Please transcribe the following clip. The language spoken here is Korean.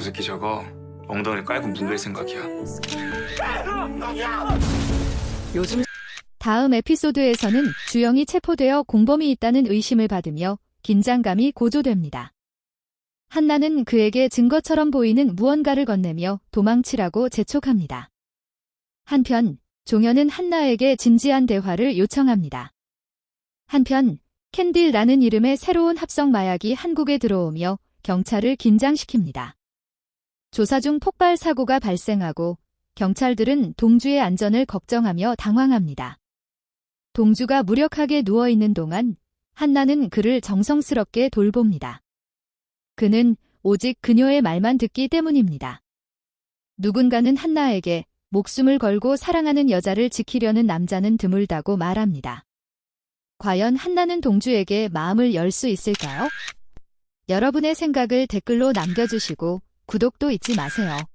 저 새끼 저거 엉덩이 깔고 문댈 생각이야. 요즘 다음 에피소드에서는 주영이 체포되어 공범이 있다는 의심을 받으며 긴장감이 고조됩니다. 한나는 그에게 증거처럼 보이는 무언가를 건네며 도망치라고 재촉합니다. 한편 종현은 한나에게 진지한 대화를 요청합니다. 한편 캔딜라는 이름의 새로운 합성 마약이 한국에 들어오며 경찰을 긴장시킵니다. 조사 중 폭발 사고가 발생하고 경찰들은 동주의 안전을 걱정하며 당황합니다. 동주가 무력하게 누워있는 동안 한나는 그를 정성스럽게 돌봅니다. 그는 오직 그녀의 말만 듣기 때문입니다. 누군가는 한나에게 목숨을 걸고 사랑하는 여자를 지키려는 남자는 드물다고 말합니다. 과연 한나는 동주에게 마음을 열 수 있을까요? 여러분의 생각을 댓글로 남겨주시고 구독도 잊지 마세요.